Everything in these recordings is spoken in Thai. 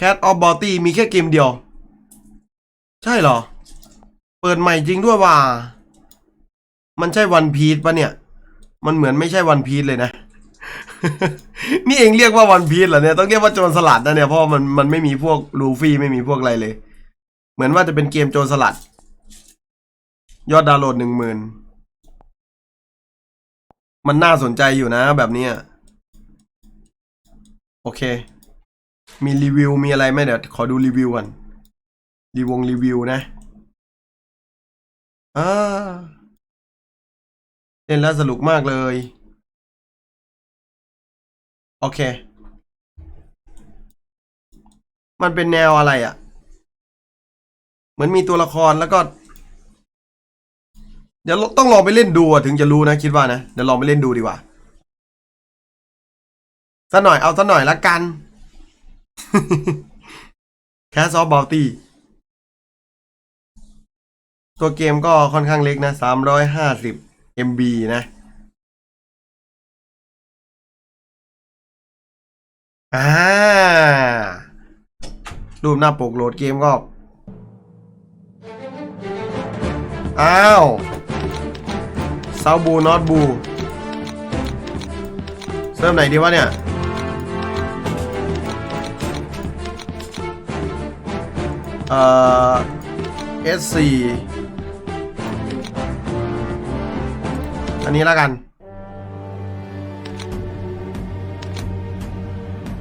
Cat of Bounty มีแค่เกมเดียว ใช่เหรอ เปิดใหม่จริงด้วยว่า มันใช่วันพี e ปะเนี่ย มันเหมือนไม่ใช่วันพี e เลยนะ นี่เองเรียกว่าวันพี e เหรอเนี่ย ต้องเรียกว่าโจรสลัดนะเนี่ย เพราะมันมันไม่มีพวกลูฟี่ไม่มีพวกอะไรเลย เหมือนว่าจะเป็นเกมโจรสลัด ยอดดาวน์โหลดหนึ่งหมื่นมันน่าสนใจอยู่นะแบบนี้โอเค มีรีวิวมีอะไรไหมเดี๋ยวขอดูรีวิวก่อนรีวงรีวิวนะอ่าเล่นแล้วสนุกมากเลย โอเค มันเป็นแนวอะไรอะ่ะ เหมือนมีตัวละครแล้วก็ เดี๋ยวต้องลองไปเล่นดูถึงจะรู้นะคิดว่านะ เดี๋ยวลองไปเล่นดูดีกว่าสักหน่อยเอาสักหน่อยละกัน แคสซอฟบ u ลตี้ตัวเกมก็ค่อนข้างเล็กนะสามร้อยห้าสิบ MB นะ อ่า รูปหน้าปกโหลดเกมก็ อ้าวซาบูนอตบูเซิร์ฟไหนดีวะเนี่ย เอ่อ S4 อันนี้แล้วกัน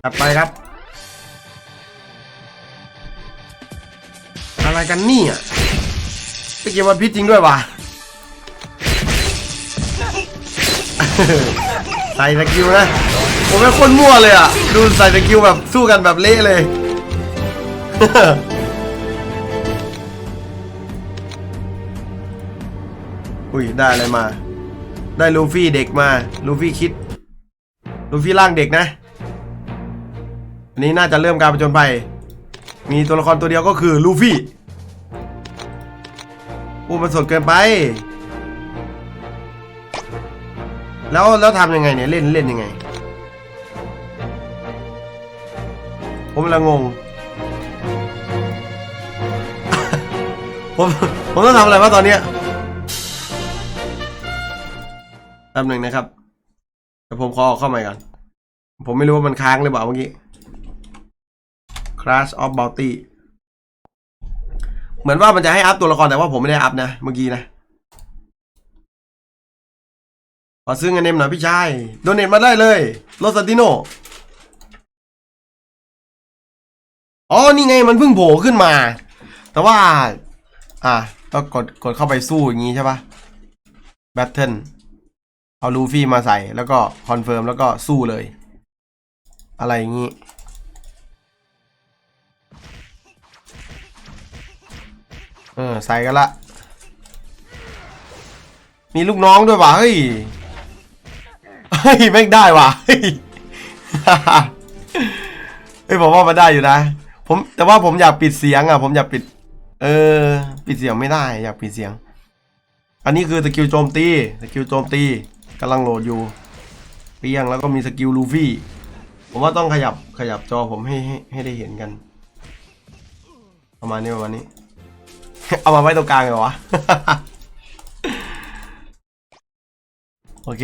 ถัดไปครับ อะไรกันเนี่ยไปเกมวันพิษจริงด้วยว่ะใส่สกิลนะ ผมเป็นคนมั่วเลยอะ ดูใส่สกิลแบบสู้กันแบบเละเลย อุ้ยได้อะไรมา ได้ลูฟี่เด็กมา ลูฟี่คิด ลูฟี่ร่างเด็กนะ อันนี้น่าจะเริ่มการประจนภัยมีตัวละครตัวเดียวก็คือลูฟี่อู้มันสดเกินไป แล้วแล้วทำยังไงเนี่ยเล่นเล่นยังไง ผมละงง ผมผมต้องทำอะไรวะตอนเนี้ย แป๊บหนึ่งนะครับแต่ผมขอออกเข้าใหม่ก่อน ผมไม่รู้ว่ามันค้างหรือเปล่าเมื่อกี้ Crash of Bounty เหมือนว่ามันจะให้อัพตัวละครแต่ว่าผมไม่ได้อัพนะ เมื่อกี้นะขอซื้อเงินเนมหน่อยพี่ชายโดเนทมาได้เลยโรสติโนอ๋อนี่ไงมันเพิ่งโผล่ขึ้นมา แต่ว่า อะก็กดกดเข้าไปสู้อย่างนี้ใช่ปะแบทเทิล เอาลูฟี่มาใส่แล้วก็คอนเฟิร์มแล้วก็สู้เลย อะไรอย่างนี้ เออ ใส่กันละ มีลูกน้องด้วยว่ะ เฮ้ย เฮ้ย แม่งได้ว่ะ เฮ้ยเฮ้ยผมว่ามันได้อยู่นะ ผมแต่ว่าผมอยากปิดเสียงอะ ผมอยากปิด เออ ปิดเสียงไม่ได้ อยากปิดเสียง อันนี้คือสกิลโจมตีสกิลโจมตี กำลังโหลดอยู่เปียงแล้วก็มีสกิลลูฟี่ ผมว่าต้องขยับขยับจอผมให้ให้ให้ได้เห็นกันประมาณนี้ประมาณนี้ เอามาไว้ตรงกลางเหรอวะ โอเค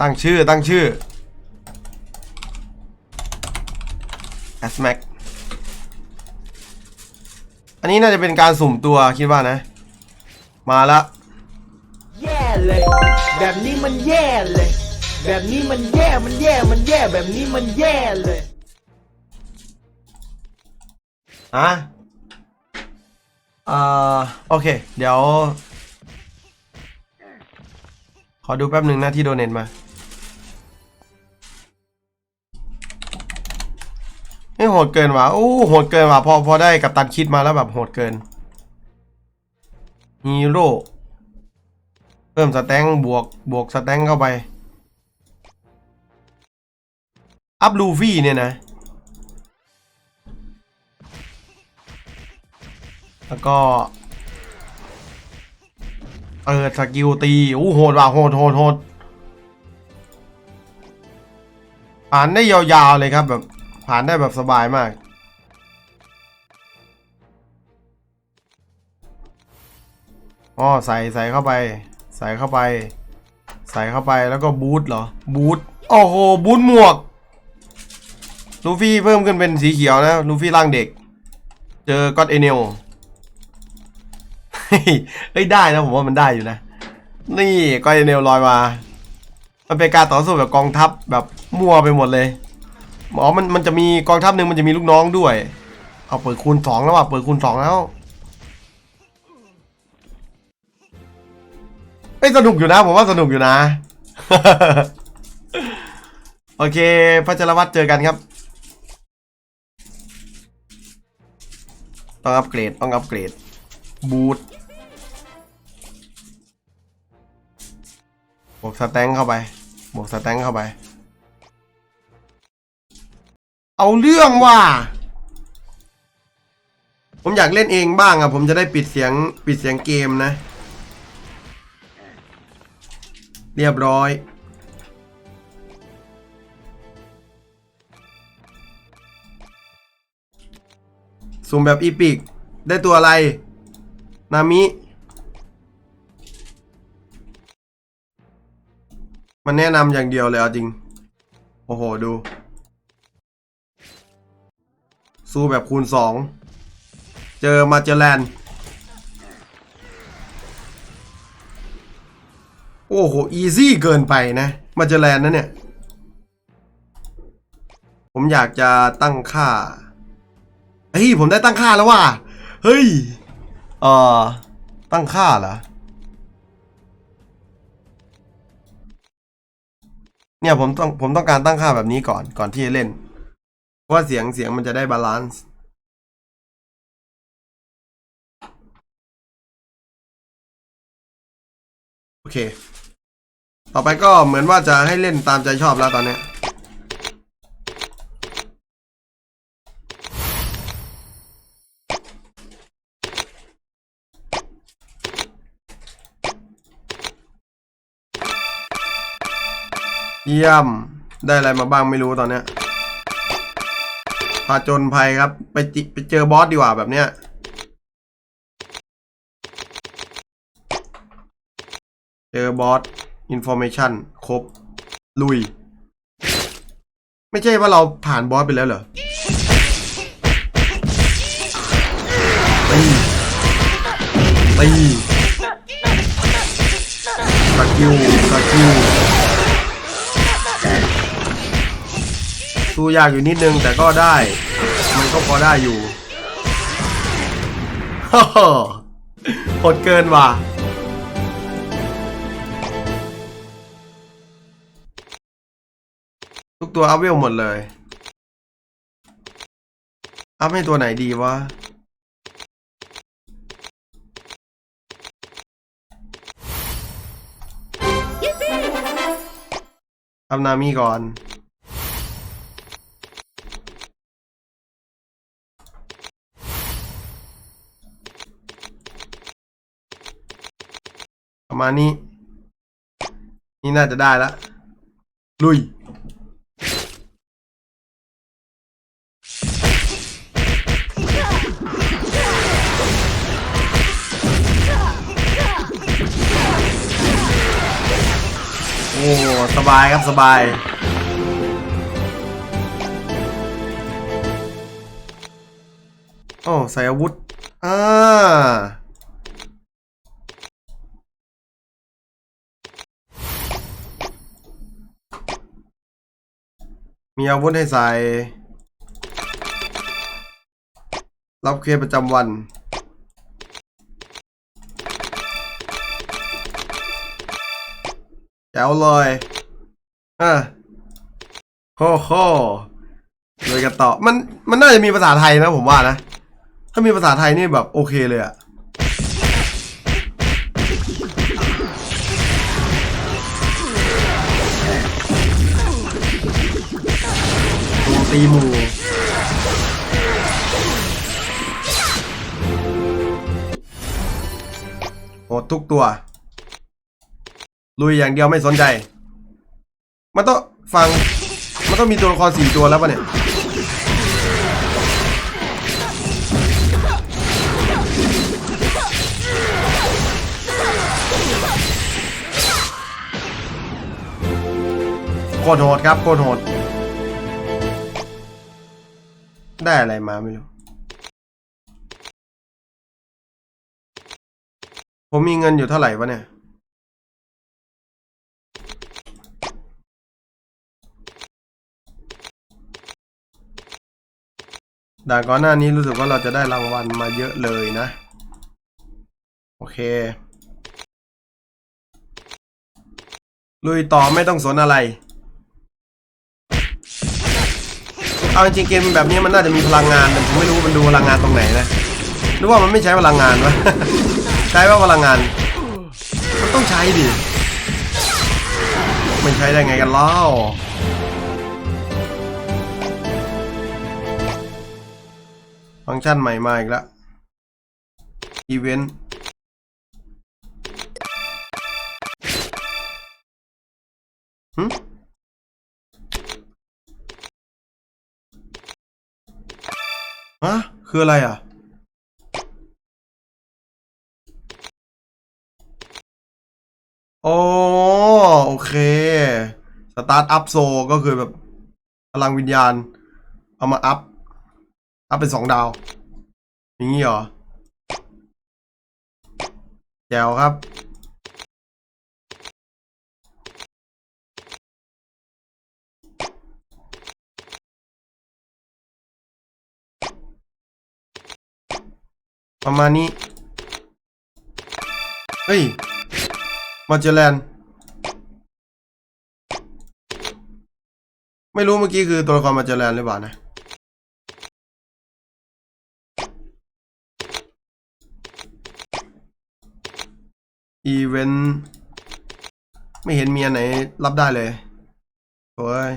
ตั้งชื่อตั้งชื่อ s m a c อันนี้น่าจะเป็นการสุ่มตัวคิดว่านะ มาละแย่เลย แบบนี้มันแย่เลย แบบนี้มันแย่มันแย่มันแย่แบบนี้มันแย่เลยอะอ่าโอเค เดี๋ยว ขอดูแป๊บหนึ่งนะที่โดเนทมาไม่โหดเกินว่ะโอ้โหดเกินว่ะพอพอได้กับตันคิดมาแล้วแบบโหดเกิน ฮีโร่เพิ่มสแต็งบวกบวกสแต็งเข้าไป อัพลูฟี่เนี่ยนะ แล้วก็เออสกิลตีอู้โหดว่ะโหดโหดโหดผ่านได้ยาวๆเลยครับแบบผ่านได้แบบสบายมาก อ๋อใส่ใส่เข้าไป ใส่เข้าไป ใส่เข้าไปแล้วก็บูทเหรอ บูทโอ้โหบูทหมวก ลูฟี่เพิ่มขึ้นเป็นสีเขียวนะ ลูฟี่ร่างเด็ก เจอก็อดเอเนลเฮ้ยได้นะผมว่ามันได้อยู่นะ นี่ก็อดเอเนลลอยมามันเป็นการต่อสู้แบบกองทัพแบบมั่วไปหมดเลยอ๋อมันมันจะมีกองทัพหนึ่งมันจะมีลูกน้องด้วย เอาเปิดคูณสองแล้วว่ะเปิดคูณสองแล้ว เอ้ยสนุกอยู่นะ ผมว่าสนุกอยู่นะ โอเคพัชรวัตรเจอกันครับ ต้องอัปเกรด ต้องอัปเกรด บูทบวกสแตงเข้าไปบวกสแตงเข้าไป เอาเรื่องว่ะผมอยากเล่นเองบ้างอะผมจะได้ปิดเสียงปิดเสียงเกมนะ เรียบร้อย สุ่มแบบอีพิก ได้ตัวอะไร นามิ มันแนะนำอย่างเดียวเลยเอาจริง โอ้โห ดู สู้แบบคูณสอง เจอมาเจอแลนด์ โอ้โห อีซี่เกินไปนะ มาเจอแลนนะเนี่ย ผมอยากจะตั้งค่า เฮ้ย ผมได้ตั้งค่าแล้วว่ะ เฮ้ย เอ่อ ตั้งค่าเหรอ เนี่ยผมต้องผมต้องการตั้งค่าแบบนี้ก่อนก่อนที่จะเล่น เพราะว่าเสียงเสียงมันจะได้บาลานซ์โอเค ต่อไปก็เหมือนว่าจะให้เล่นตามใจชอบแล้วตอนนี้ยเยี่ยม ได้อะไรมาบ้างไม่รู้ตอนเนี้ยผาจญภัยครับ ไปจิไปเจอบอสดีกว่าแบบเนี้ย เจอบอส อินโฟ a t ชันครบ ลุย ไม่ใช่ว่าเราผ่านบอสไปแล้วเหรอตีตีสกิลสกิลสู้ยากอยู่นิดนึงแต่ก็ได้ มันก็พอได้อยู่โหดเกินว่ะ ทุกตัวอัพเวลหมดเลย อัพให้ตัวไหนดีวะ อัพนามิก่อนประมาณนี้ นี่น่าจะได้ล้วลุย อ้สบายครับสบาย โอ้ใส่อาวุธ อ่า มีอาวุธให้ใส่ รับเคสประจำวัน แจ๋วเลยอะโฮโฮเลยกันต่อ มัน มันน่าจะมีภาษาไทยนะผมว่านะ ถ้ามีภาษาไทยนี่แบบโอเคเลยอะตีหมูโหดทุกตัว ลุยอย่างเดียวไม่สนใจ มันต้องฟัง มันต้องมีตัวละครสี่ตัวแล้วปะเนี่ยโคตรโหดครับโคตรโหด ได้อะไรมาไม่รู้ ผมมีเงินอยู่เท่าไหร่วะเนี่ย ด่านก่อนหน้านี้รู้สึกว่าเราจะได้รางวัลมาเยอะเลยนะ โอเค ลุยต่อไม่ต้องสนอะไร เอาจริงเกมแบบนี้มันน่าจะมีพลังงานแต่ผมไม่รู้มันดูพลังงานตรงไหนนะหรือว่ามันไม่ใช้พลังงานวะใช้ว่าพลังงาน มันต้องใช้ดิมันใช้ได้ไงกันเล่า ฟังก์ชันใหม่มาอีกแล้วอีเวนต์หึฮะคืออะไรอะ โอ้โอเค สตาร์ทอัพโซก็คือแบบพลังวิญญาณ เอามาอัพ อัพเป็นสองดาวอย่างนี้เหรอแจวครับ ประมาณนี้ เฮ้ยมาเจอแลนไม่รู้เมื่อกี้คือตัวละครมาเจอแลนหรือเปล่านะ อีเวนต์ไม่เห็นมีอันไหนรับได้เลยโอ้ย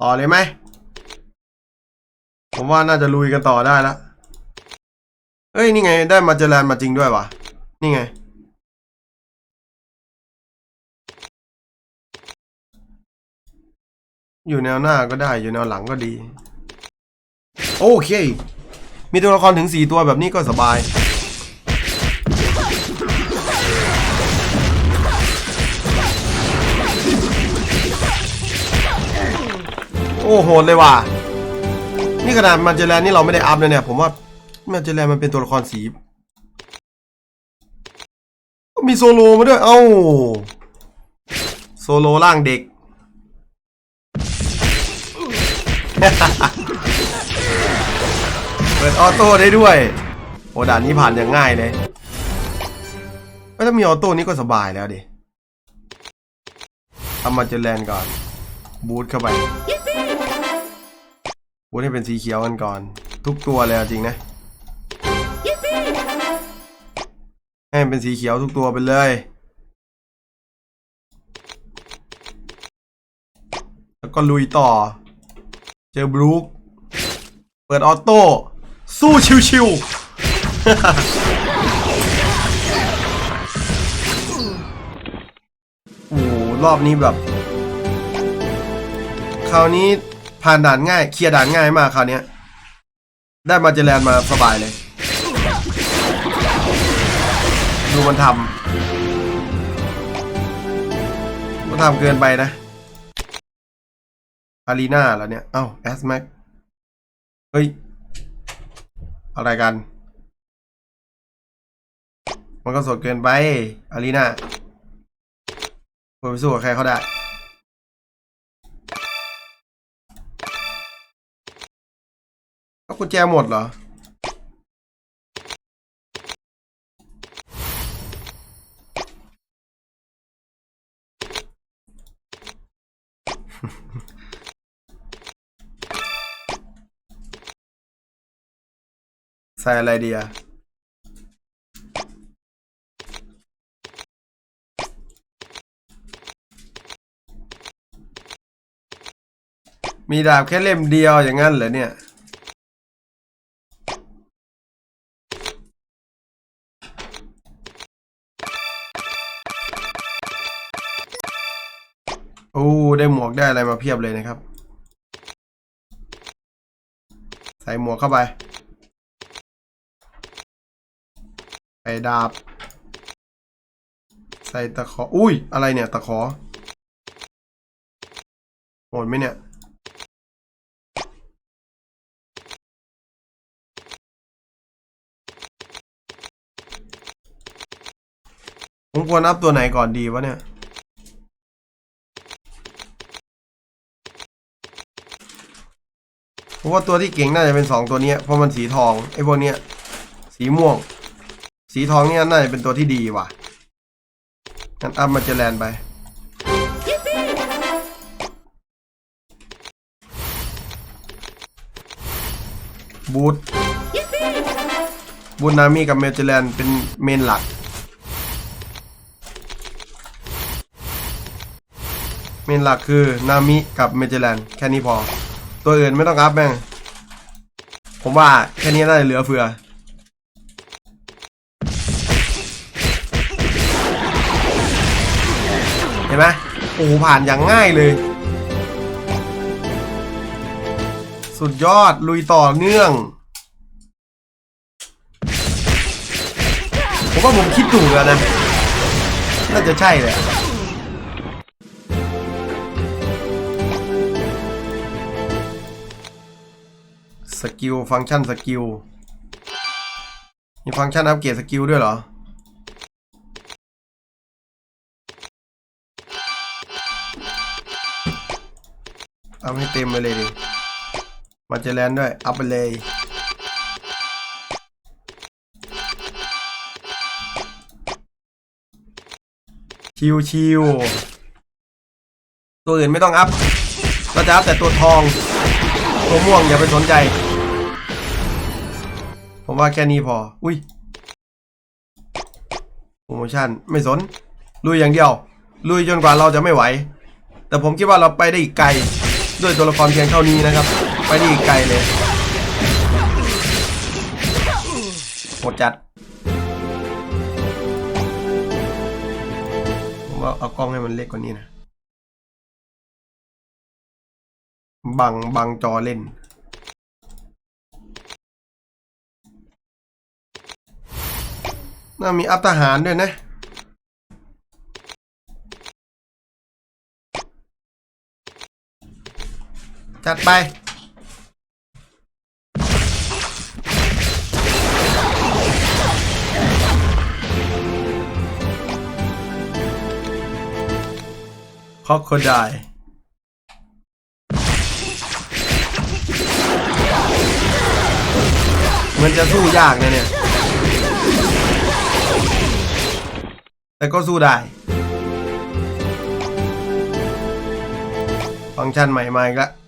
ต่อเลยไหม ผมว่าน่าจะลุยกันต่อได้แล้วเอ้ย นี่ไง ได้มาเจอแลนมาจริงด้วยวะนี่ไง อยู่แนวหน้าก็ได้อยู่แนวหลังก็ดี โอเค มีตัวละครถึงสี่ตัวแบบนี้ก็สบาย โอ้โหดเลยว่ะ นี่ขนาดมาเจแลนนี่เราไม่ได้อัพเลยเนี่ย ผมว่ามาเจแลนมันเป็นตัวละครสี มีโซโลมาด้วย เอ้า โซโลร่างเด็ก ปิดออโต้ได้ด้วย โอ้ด่านนี้ผ่านอย่างง่ายเลยไม่ถ้ามีออโต้นี่ก็สบายแล้วดิทำมาเจอแลนด์ก่อน บูทเข้าไป บูทให้เป็นสีเขียวกันก่อน ทุกตัวเลยจริงนะให้มันเป็นสีเขียวทุกตัวไปเลยแล้วก็ลุยต่อ เจอบรูคเปิดออโต้ สู้ชิวๆ โอ้รอบนี้แบบ คราวนี้ผ่านด่านง่าย เคลียร์ด่านง่ายมากคราวนี้ได้มาเจแลนมาสบายเลย ดูมันทำมันทำเกินไปนะ อารีนาแล้วเนี่ย เอ้า แอสแม็ก เฮ้ย อะไรกัน มันก็สดเกินไปอารีนาควรไปสู้กับใครเขาได้ก็กุญแจหมดเหรอ ใส่อะไรดีอะมีดาบแค่เล่มเดียวอย่างนั้นเหรอเนี่ย โอ้ ได้หมวกได้อะไรมาเพียบเลยนะครับ ใส่หมวกเข้าไป ใส่ดาบ ใส่ตะขอ อุ้ย อะไรเนี่ย ตะขอหมดไหมเนี่ย ผมควรอัพตัวไหนก่อนดีวะเนี่ยเพราะว่าตัวที่เก่งน่าจะเป็นสองตัวเนี้ยเพราะมันสีทองไอ้พวกเนี้ยสีม่วง สีทองเนี่ยน่าจะเป็นตัวที่ดีว่ะงั้นอัพมาเจแลนไป บูทบูทนามิกับเมเจแลนเป็นเมนหลัก เมนหลักคือนามิกับเมเจแลนแค่นี้พอ ตัวอื่นไม่ต้องอัพแม่ง ผมว่าแค่นี้น่าจะเหลือเฟือ ห็นไหมโอ้ผ่านอย่างง่ายเลย สุดยอดลุยต่อเนื่อง ผมว่าผมคิดถูกแล้วนะ น่าจะใช่เลยสกิล ฟังก์ชันสกิล มีฟังก์ชันอัปเกรดสกิลด้วยเหรอ เอาให้เต็มไปเลยดิมาเจแลนด้วย อัพไปเลย ชิวชิวตัวอื่นไม่ต้องอัพเราจะอัพแต่ตัวทอง ตัวม่วงอย่าไปสนใจ ผมว่าแค่นี้พอ อุ้ยโปรโมชั่นไม่สน ลุยอย่างเดียว ลุยจนกว่าเราจะไม่ไหว แต่ผมคิดว่าเราไปได้อีกไกล ด้วยตัวละครเพียงเท่านี้นะครับ ไปได้อีกไกลเลยโหดจัดผมว่าเอากล้องให้มันเล็กกว่านี้นะบังบังจอเล่นน่ามีอัพทหารด้วยนะ จัดไป คอกโคไดมันจะสู้ยากนะเนี่ย แต่ก็สู้ได้ ฟังก์ชันใหม่มาอีกแล้ว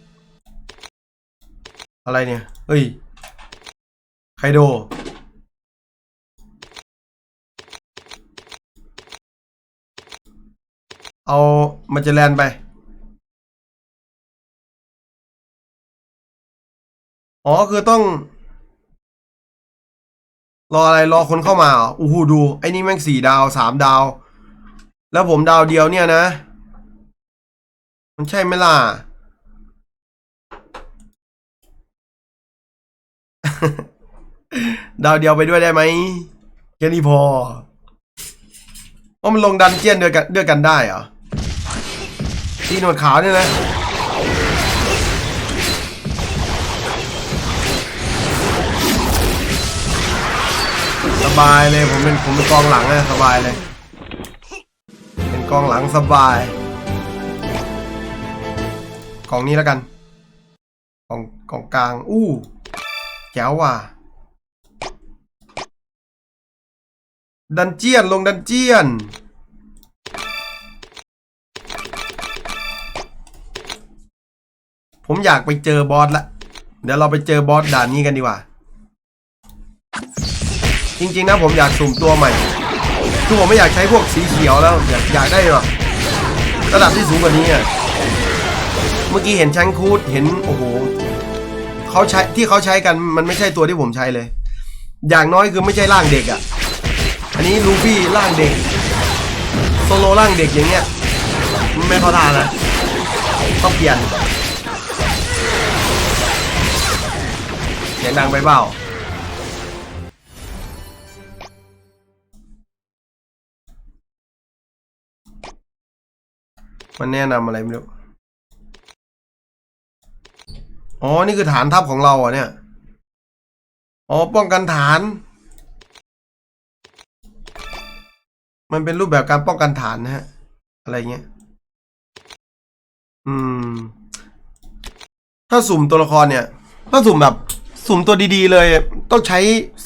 อะไรเนี่ย เฮ้ย ไคโด เอามาเจแลนไป อ๋อ คือต้อง รออะไร รอคนเข้ามาออู้หูดู ไอ้นี่แม่งสี่ดาวสามดาว แล้วผมดาวเดียวเนี่ยนะ มันใช่ไหมล่ะ ดาวเดียวไปด้วยได้ไหมแค่นี้พอว่ามันลงดันเจียนด้วยกันด้วยกันได้เหรอที่หนวดขาวเนี่ยนะสบายเลยผมเป็นผมเป็นกองหลังนะสบายเลย เป็นกองหลังสบายกองนี้แล้วกันกองกองกลางอู้ แจ๋วว่ะ ดันเจียนลงดันเจียน ผมอยากไปเจอบอสละ เดี๋ยวเราไปเจอบอสด่านนี้กันดีกว่า จริง ๆ นะผมอยากสุ่มตัวใหม่ คือผมไม่อยากใช้พวกสีเขียวแล้ว อยากอยากได้แบบระดับที่สูงกว่านี้อะ เมื่อกี้เห็นชังคูดเห็น โอ้โห เขาใช้ที่เขาใช้กันมันไม่ใช่ตัวที่ผมใช้เลย อย่างน้อยคือไม่ใช่ร่างเด็กอะ อันนี้ลูฟี่ร่างเด็กโซโลร่างเด็กอย่างเงี้ยไม่เข้าทางนะต้องเปลี่ยนเสียงดังไปเปล่ามันแนะนำอะไรไม่รู้ อ๋อ นี่คือฐานทัพของเราอะเนี่ย อ๋อ ป้องกันฐาน มันเป็นรูปแบบการป้องกันฐานนะฮะ อะไรเงี้ย อืม ถ้าสุ่มตัวละครเนี่ย ถ้าสุ่มแบบ สุ่มตัวดีๆ เลย ต้องใช้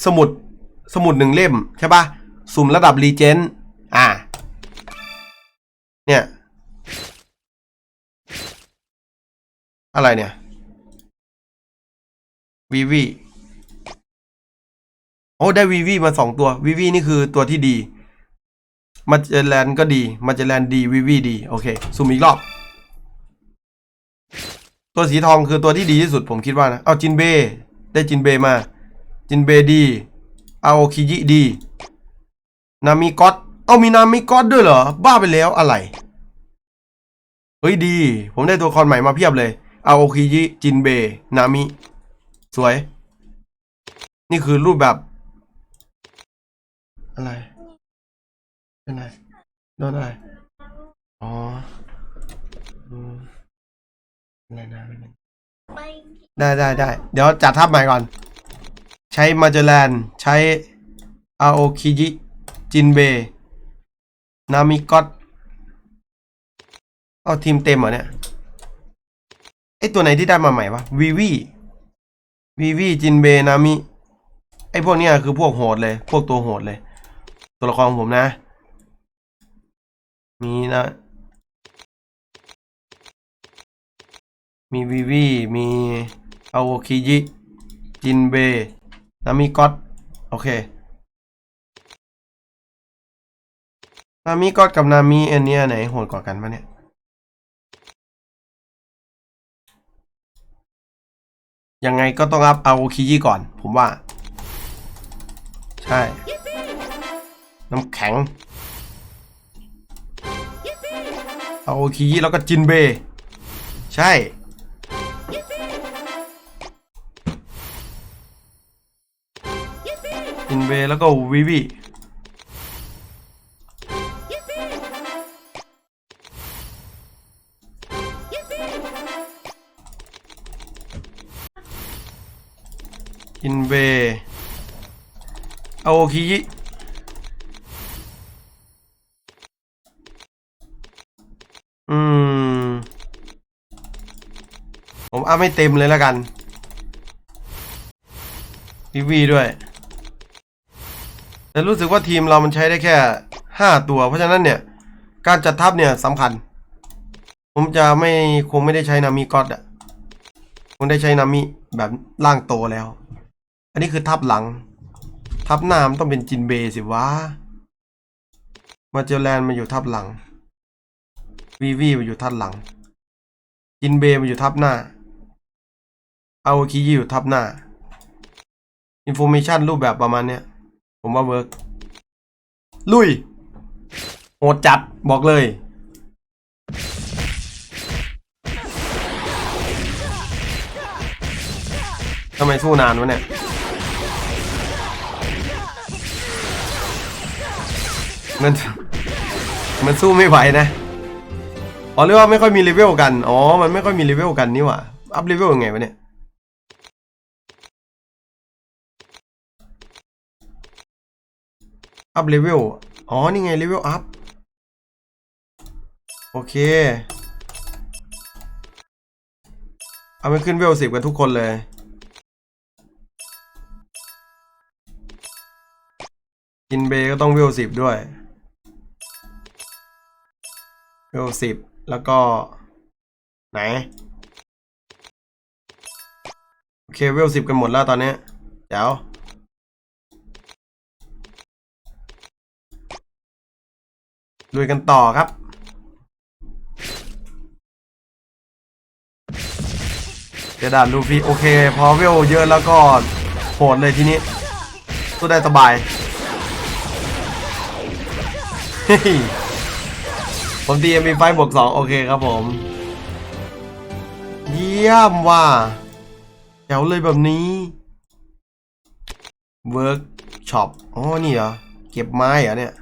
สมุด สมุดหนึ่งเล่มใช่ปะสุ่มระดับรีเจน อ่า เนี่ย อะไรเนี่ย วีวีโอ้ได้วีวีมาสองตัววีวีนี่คือตัวที่ดีมาเจแลนก็ดีมาเจแลนดีวีวีดี โอเคซูมอีกรอบ ตัวสีทองคือตัวที่ดีที่สุดผมคิดว่านะ เอาจินเบ ได้จินเบมา จินเบดีเอาคิจิดี นามิก็อตเอามีนามิก็อตด้วยเหรอ บ้าไปแล้วอะไร เฮ้ยดี ผมได้ตัวละครใหม่มาเพียบเลย เอาโอคิจิจินเบ นามิ สวย นี่คือรูปแบบ อะไรเป็นไรโดนอะไร อ๋ออะไรนะไม่เป็นได้ได้ได้ เดี๋ยวจัดทับใหม่ก่อน ใช้มาเจแลนใช้อาโอคิจิจินเบ นามิกอตเอาทีมเต็มเหรอเนี่ย ไอตัวไหนที่ได้มาใหม่วะวีวี วีวีจินเบนามิไอพวกเนี้ยคือพวกโหดเลย พวกตัวโหดเลย ตัวละครของผมนะ มีนะ มีวีวีมีอาโอคิจิจินเบนามิก็อตโอเคนามิก็อตกับนามิอันเนี้ยไหนโหดกว่ากันปะเนี่ย ยังไงก็ต้องอัพเอาคิจิก่อน ผมว่า ใช่ น้ำแข็ง เอาคิจิแล้วก็จินเบ ใช่ จินเบแล้วก็วิวี จินเบเอาคิจิอืม ผมอัพไม่เต็มเลยแล้วกันวิวีด้วย แต่รู้สึกว่าทีมเรามันใช้ได้แค่ห้าตัว เพราะฉะนั้นเนี่ย การจัดทัพเนี่ยสำคัญ ผมจะไม่คงไม่ได้ใช้นามิก็อดอะคงได้ใช้นามิแบบร่างโตแล้ว อันนี้คือทัพหลัง ทัพหน้ามต้องเป็นจินเบสิวะมาเจอแลนมันอยู่ทัพหลังวีวีมันอยู่ทัพหลัง จินเบมันอยู่ทัพหน้าเอาคียีอยู่ทัพหน้าอินโฟเมชันรูปแบบประมาณเนี้ยผมว่าเวิร์กลุยโหดจัดบอกเลย ทำไมสู้นานวะเนี่ย มันมันสู้ไม่ไหวนะอ๋อเรียกว่าไม่ค่อยมีเลเวลกัน อ๋อ มันไม่ค่อยมีเลเวลกันนี่หว่า อัพเลเวลยังไงวะเนี่ย อัพเลเวล อ๋อ นี่ไงเลเวลอัพ โอเค เอาไปขึ้นเวลสิบกันทุกคนเลย กินเบก็ต้องเวลสิบด้วย เวลสิบแล้วก็ไหน โอเคเวลสิบกันหมดแล้วตอนนี้เดี๋ยวลุยกันต่อครับกระดาษลูฟี่โอเค พอเวลเยอะแล้วก็โหดเลยทีนี้สู้ได้สบาย เฮ้ย ผมตี MP5 บวก2โอเคครับผม เยี่ยมว่ะแจ๋วเลยแบบนี้เวิร์กช็อปอ๋อนี่เหรอ เก็บไม้เหรอเนี่ย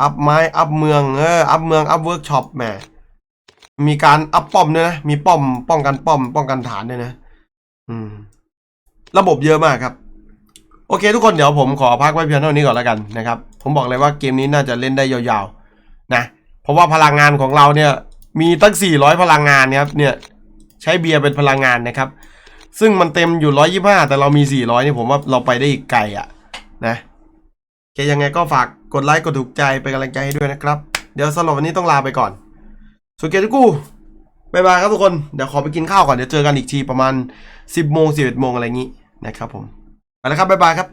อัพไม้ อัพเมือง เออ อัพเมือง อัพเวิร์กช็อปแหม มีการอัพป้อมด้วยนะ มีป้อม ป้องกันป้อม ป้องกันฐานด้วยนะ อืม ระบบเยอะมากครับ โอเคทุกคนเดี๋ยวผมขอพักไว้เพียงเท่านี้ก่อนแล้วกันนะครับ ผมบอกเลยว่าเกมนี้น่าจะเล่นได้ยาวๆนะ เพราะว่าพลังงานของเราเนี่ยมีตั้ง 400 พลังงานนะครับเนี่ยใช้เบียร์เป็นพลังงานนะครับ ซึ่งมันเต็มอยู่ 125 แต่เรามี 400นี่ผมว่าเราไปได้อีกไกลอะ่ะนะโอเคยังไงก็ฝากกดไลค์กดถูกใจเป็นกำลังใจให้ด้วยนะครับ เดี๋ยวสำหรับวันนี้ต้องลาไปก่อนสุดเกทุกูบายบายครับทุกคน เดี๋ยวขอไปกินข้าวก่อน เดี๋ยวเจอกันอีกทีประมาณ 10โมง11โมงอะไรงี้นะครับผม เอาละครับบ๊ายบายครับ